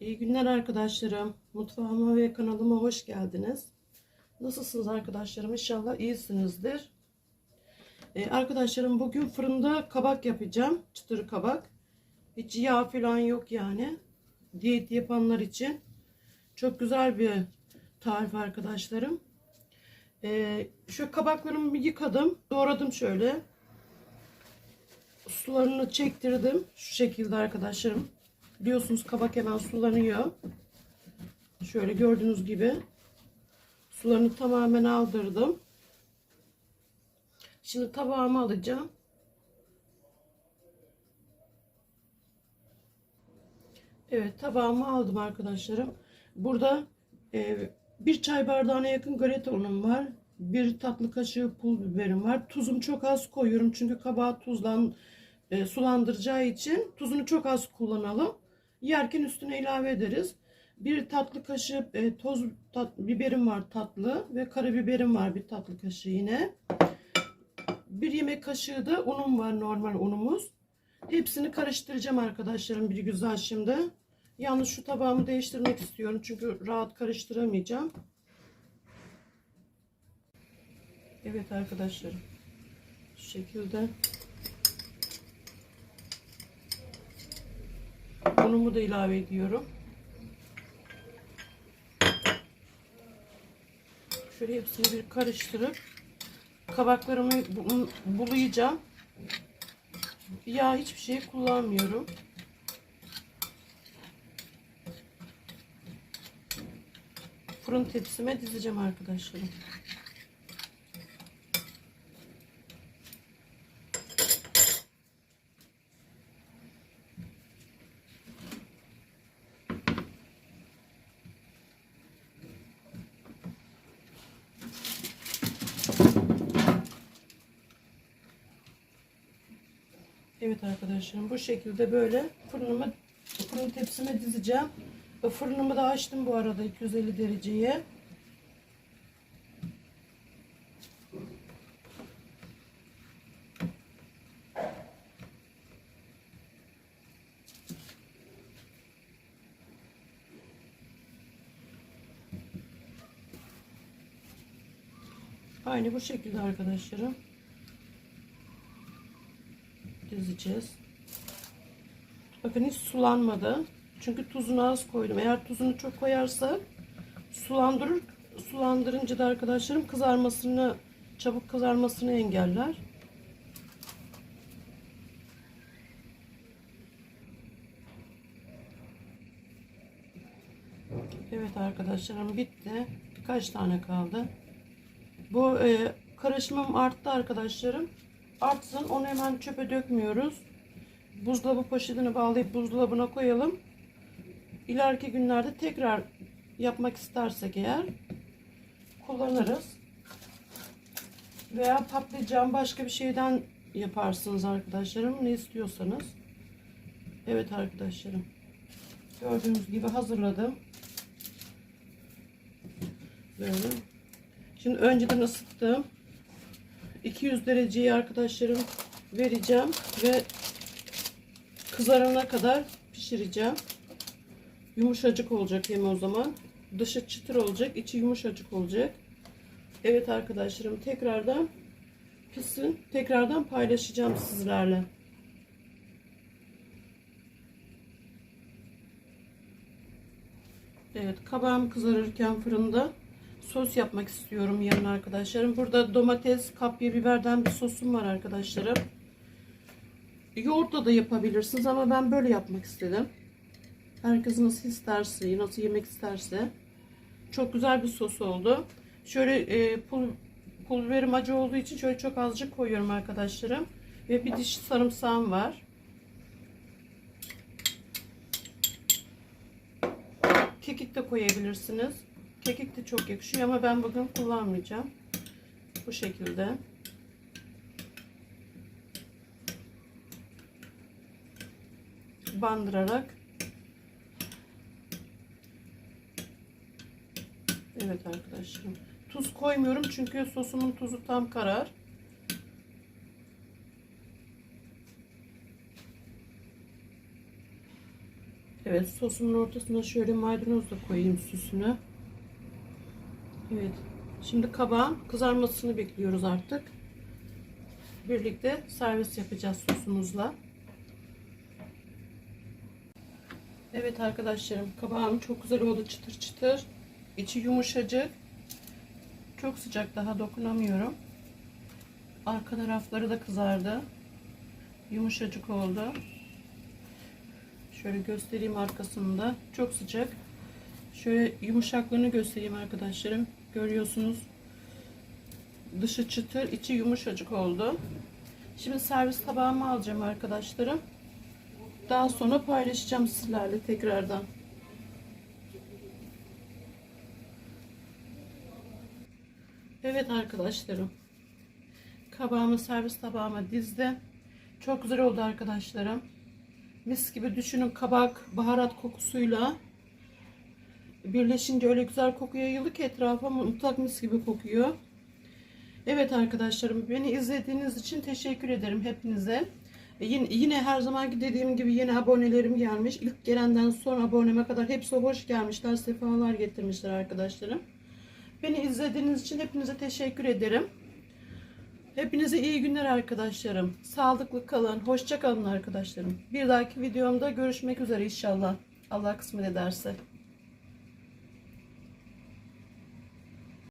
İyi günler arkadaşlarım. Mutfağıma ve kanalıma hoş geldiniz. Nasılsınız arkadaşlarım? İnşallah iyisinizdir. Ee, arkadaşlarım bugün fırında kabak yapacağım. Çıtır kabak. Hiç yağ falan yok yani. Diyet yapanlar için. Çok güzel bir tarif arkadaşlarım. Ee, şu kabaklarımı yıkadım. Doğradım şöyle. Sularını çektirdim. Şu şekilde arkadaşlarım. Biliyorsunuz kabak hemen sulanıyor. Şöyle gördüğünüz gibi sularını tamamen aldırdım. Şimdi tabağıma alacağım. Evet tabağıma aldım arkadaşlarım. Burada e, bir çay bardağına yakın galeta unum var. Bir tatlı kaşığı pul biberim var. Tuzum çok az koyuyorum çünkü kabağı tuzlan e, sulandıracağı için tuzunu çok az kullanalım. Yerken üstüne ilave ederiz. Bir tatlı kaşığı e, toz tat, biberim var tatlı ve karabiberim var bir tatlı kaşığı yine. Bir yemek kaşığı da unum var normal unumuz. Hepsini karıştıracağım arkadaşlarım bir güzel şimdi. Yalnız şu tabağımı değiştirmek istiyorum çünkü rahat karıştıramayacağım. Evet arkadaşlarım. Şu şekilde. Unumu da ilave ediyorum. Şöyle hepsini bir karıştırıp kabaklarımı bu- bulayacağım. Yağ hiçbir şey kullanmıyorum. Fırın tepsime dizeceğim arkadaşlarım. Evet arkadaşlarım bu şekilde böyle fırınımı fırın tepsime dizeceğim. Fırınımı da açtım bu arada 250 dereceye. Aynı bu şekilde arkadaşlarım dizeceğiz. Bakın hiç sulanmadı. Çünkü tuzunu az koydum. Eğer tuzunu çok koyarsak sulandırır. Sulandırınca da arkadaşlarım kızarmasını, çabuk kızarmasını engeller. Evet arkadaşlarım bitti. Birkaç tane kaldı. Bu e, karışımım arttı arkadaşlarım. Artsın onu hemen çöpe dökmüyoruz. Buzdolabı poşetine bağlayıp buzdolabına koyalım. İleriki günlerde tekrar yapmak istersek eğer kullanırız. Veya patlıcan başka bir şeyden yaparsınız arkadaşlarım. Ne istiyorsanız. Evet arkadaşlarım. Gördüğünüz gibi hazırladım. Böyle. Şimdi önceden ısıttım. 200 dereceyi arkadaşlarım vereceğim ve kızarana kadar pişireceğim. Yumuşacık olacak yeme o zaman. Dışı çıtır olacak, içi yumuşacık olacak. Evet arkadaşlarım tekrardan pişsin. Tekrardan paylaşacağım sizlerle. Evet kabağım kızarırken fırında sos yapmak istiyorum yarın arkadaşlarım. Burada domates, kapya biberden bir sosum var arkadaşlarım. Yoğurtla da yapabilirsiniz ama ben böyle yapmak istedim. Herkes nasıl isterse, nasıl yemek isterse. Çok güzel bir sos oldu. Şöyle e, pul, pul biberim acı olduğu için şöyle çok azıcık koyuyorum arkadaşlarım. Ve bir diş sarımsağım var. Kekik de koyabilirsiniz. Kekik de çok yakışıyor ama ben bugün kullanmayacağım. Bu şekilde. Bandırarak. Evet arkadaşlarım. Tuz koymuyorum çünkü sosumun tuzu tam karar. Evet sosumun ortasına şöyle maydanoz da koyayım süsünü. Evet. Şimdi kabağın kızarmasını bekliyoruz artık. Birlikte servis yapacağız sosumuzla. Evet arkadaşlarım kabağım çok güzel oldu çıtır çıtır. İçi yumuşacık. Çok sıcak daha dokunamıyorum. Arka tarafları da kızardı. Yumuşacık oldu. Şöyle göstereyim arkasında. Çok sıcak. Şöyle yumuşaklığını göstereyim arkadaşlarım. Görüyorsunuz. Dışı çıtır, içi yumuşacık oldu. Şimdi servis tabağıma alacağım arkadaşlarım. Daha sonra paylaşacağım sizlerle tekrardan. Evet arkadaşlarım. Kabağımı servis tabağıma dizdim. Çok güzel oldu arkadaşlarım. Mis gibi düşünün kabak baharat kokusuyla birleşince öyle güzel koku yayıldı ki etrafa mutlak mis gibi kokuyor. Evet arkadaşlarım beni izlediğiniz için teşekkür ederim hepinize. E, Yine, yine her zaman dediğim gibi yeni abonelerim gelmiş. İlk gelenden son aboneme kadar hepsi hoş gelmişler. Sefalar getirmişler arkadaşlarım. Beni izlediğiniz için hepinize teşekkür ederim. Hepinize iyi günler arkadaşlarım. Sağlıklı kalın. Hoşça kalın arkadaşlarım. Bir dahaki videomda görüşmek üzere inşallah. Allah kısmet ederse.